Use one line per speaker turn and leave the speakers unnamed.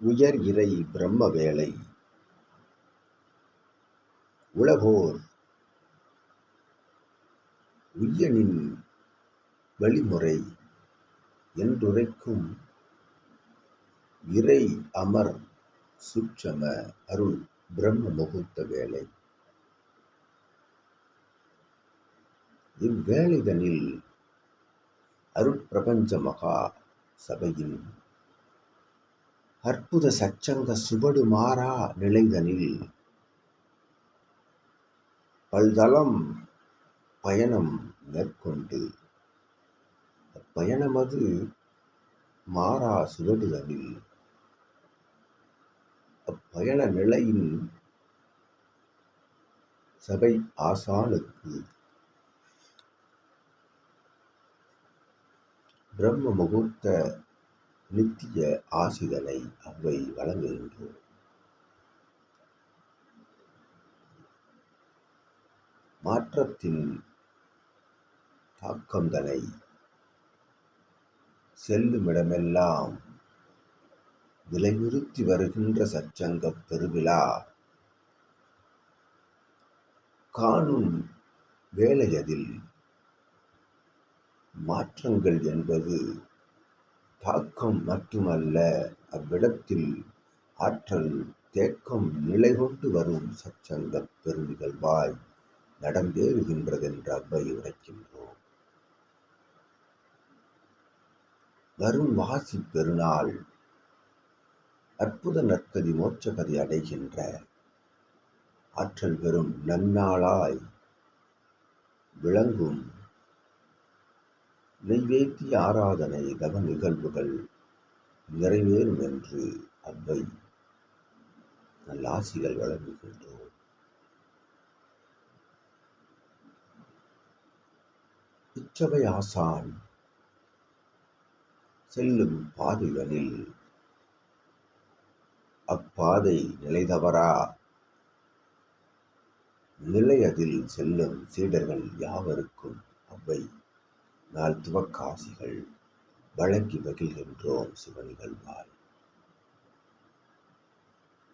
உயர் இறை பிரம்ம வேலை. உலகோர் உய்யனின் வழிமுறை என்றுரைக்கும் இறை அமர் சுற்றம அருள் பிரம்ம முகூர்த்த வேலை. இவ்வேளைதனில் அருட்பிரபஞ்ச மகா சபையின் அற்புத சச்சங்க சுவடு மாறா நிலைதனில். பல்தளம் பயணம் மேற்கொண்டு அப்பயணமது மாறா சுவடுதனில். அப்பயண நிலையின் சபை ஆசானுக்கு. பிரம்ம முகூர்த்த நித்திய ஆசிதனை அவை வழங்குகின்றோம். மாற்றத்தின் தாக்கந்தனை செல்லுமிடமெல்லாம் நிலைநிறுத்தி வருகின்ற சச்சங்க பெருவிழா காணும் வேலையதில் மாற்றங்கள் என்பது தாக்கம் மட்டுமல்ல அவ்விடத்தில் ஆற்றல் தேக்கம் நிலை கொண்டு வரும் சச்சங்கப் பெருநிகழ்வாய் நடந்தேறுகின்றதென்று அவ்வை உரைக்கின்றோம். வரும் வாசி பெருநாள் அற்புத நற்கதி மோட்சகதி அடைகின்ற ஆற்றல் பெறும் நன்னாளாய் விளங்கும் நெய்வேத்திய ஆராதனை தவ நிகழ்வுகள் நிறைவேறும் என்று அவ்வை நல்லாசிகள் வழங்குகின்றோம். இச்சபை ஆசான் செல்லும் பாதைகளில் அப்பாதை நிலைதவரா? நிலையதில் செல்லும் சீடர்கள் யாவருக்கும் அவை நாள் துவக்காசிகள் வழங்கி மகிழ்கின்றோம் சிவனிகழ்வாய்